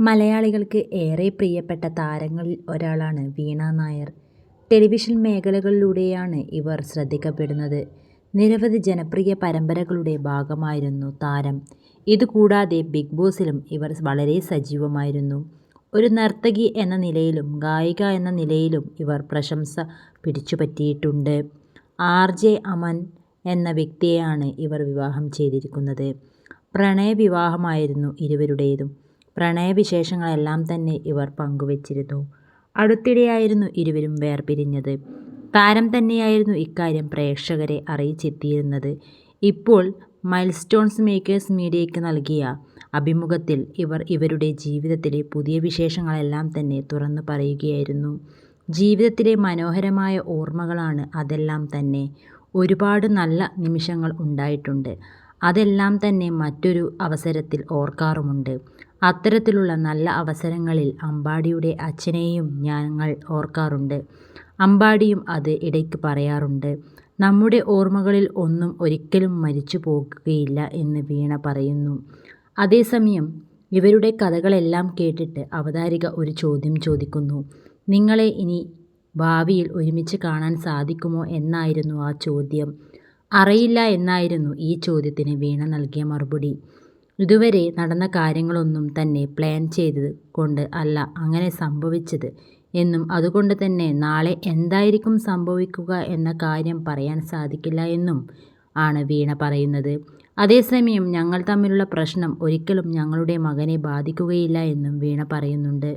മലയാളികൾക്ക് ഏറെ പ്രിയപ്പെട്ട താരങ്ങളിൽ ഒരാളാണ് വീണ നായർ. ടെലിവിഷൻ മേഖലകളിലൂടെയാണ് ഇവർ ശ്രദ്ധിക്കപ്പെടുന്നത്. നിരവധി ജനപ്രിയ പരമ്പരകളുടെ ഭാഗമായിരുന്നു താരം. ഇതുകൂടാതെ ബിഗ് ബോസിലും ഇവർ വളരെ സജീവമായിരുന്നു. ഒരു നർത്തകി എന്ന നിലയിലും ഗായിക എന്ന നിലയിലും ഇവർ പ്രശംസ പിടിച്ചുപറ്റിയിട്ടുണ്ട്. ആർ. ജെ. അമൻ എന്ന വ്യക്തിയെയാണ് ഇവർ വിവാഹം ചെയ്തിരിക്കുന്നത്. പ്രണയവിവാഹമായിരുന്നു ഇരുവരുടേതും. പ്രണയവിശേഷങ്ങളെല്ലാം തന്നെ ഇവർ പങ്കുവച്ചിരുന്നു. അടുത്തിടെയായിരുന്നു ഇരുവരും വേർപിരിഞ്ഞത്. താരം തന്നെയായിരുന്നു ഇക്കാര്യം പ്രേക്ഷകരെ അറിയിച്ചെത്തിയിരുന്നത്. ഇപ്പോൾ മൈൽസ്റ്റോൺസ് മേക്കേഴ്സ് മീഡിയയ്ക്ക് നൽകിയ അഭിമുഖത്തിൽ ഇവർ ഇവരുടെ ജീവിതത്തിലെ പുതിയ വിശേഷങ്ങളെല്ലാം തന്നെ തുറന്നു പറയുകയായിരുന്നു. ജീവിതത്തിലെ മനോഹരമായ ഓർമ്മകളാണ് അതെല്ലാം തന്നെ. ഒരുപാട് നല്ല നിമിഷങ്ങൾ ഉണ്ടായിട്ടുണ്ട്. അതെല്ലാം തന്നെ മറ്റൊരു അവസരത്തിൽ ഓർക്കാറുമുണ്ട്. അത്തരത്തിലുള്ള നല്ല അവസരങ്ങളിൽ അമ്പാടിയുടെ അച്ഛനെയും ഞങ്ങൾ ഓർക്കാറുണ്ട്. അമ്പാടിയും അത് ഇടയ്ക്ക് പറയാറുണ്ട്. നമ്മുടെ ഓർമ്മകളിൽ ഒന്നും ഒരിക്കലും മരിച്ചു പോകുകയില്ല എന്ന് വീണ പറയുന്നു. അതേസമയം ഇവരുടെ കഥകളെല്ലാം കേട്ടിട്ട് അവതാരിക ഒരു ചോദ്യം ചോദിക്കുന്നു. നിങ്ങളെ ഇനി ഭാവിയിൽ ഒരുമിച്ച് കാണാൻ സാധിക്കുമോ എന്നായിരുന്നു ആ ചോദ്യം. അറിയില്ല എന്നായിരുന്നു ഈ ചോദ്യത്തിന് വീണ നൽകിയ മറുപടി. ഇതുവരെ നടന്ന കാര്യങ്ങളൊന്നും തന്നെ പ്ലാൻ ചെയ്തത് കൊണ്ട് അല്ല അങ്ങനെ സംഭവിച്ചത് എന്നും അതുകൊണ്ട് തന്നെ നാളെ എന്തായിരിക്കും സംഭവിക്കുക എന്ന കാര്യം പറയാൻ സാധിക്കില്ല എന്നും ആണ് വീണ പറയുന്നത്. അതേസമയം ഞങ്ങൾ തമ്മിലുള്ള പ്രശ്നം ഒരിക്കലും ഞങ്ങളുടെ മകനെ ബാധിക്കുകയില്ല എന്നും വീണ പറയുന്നുണ്ട്.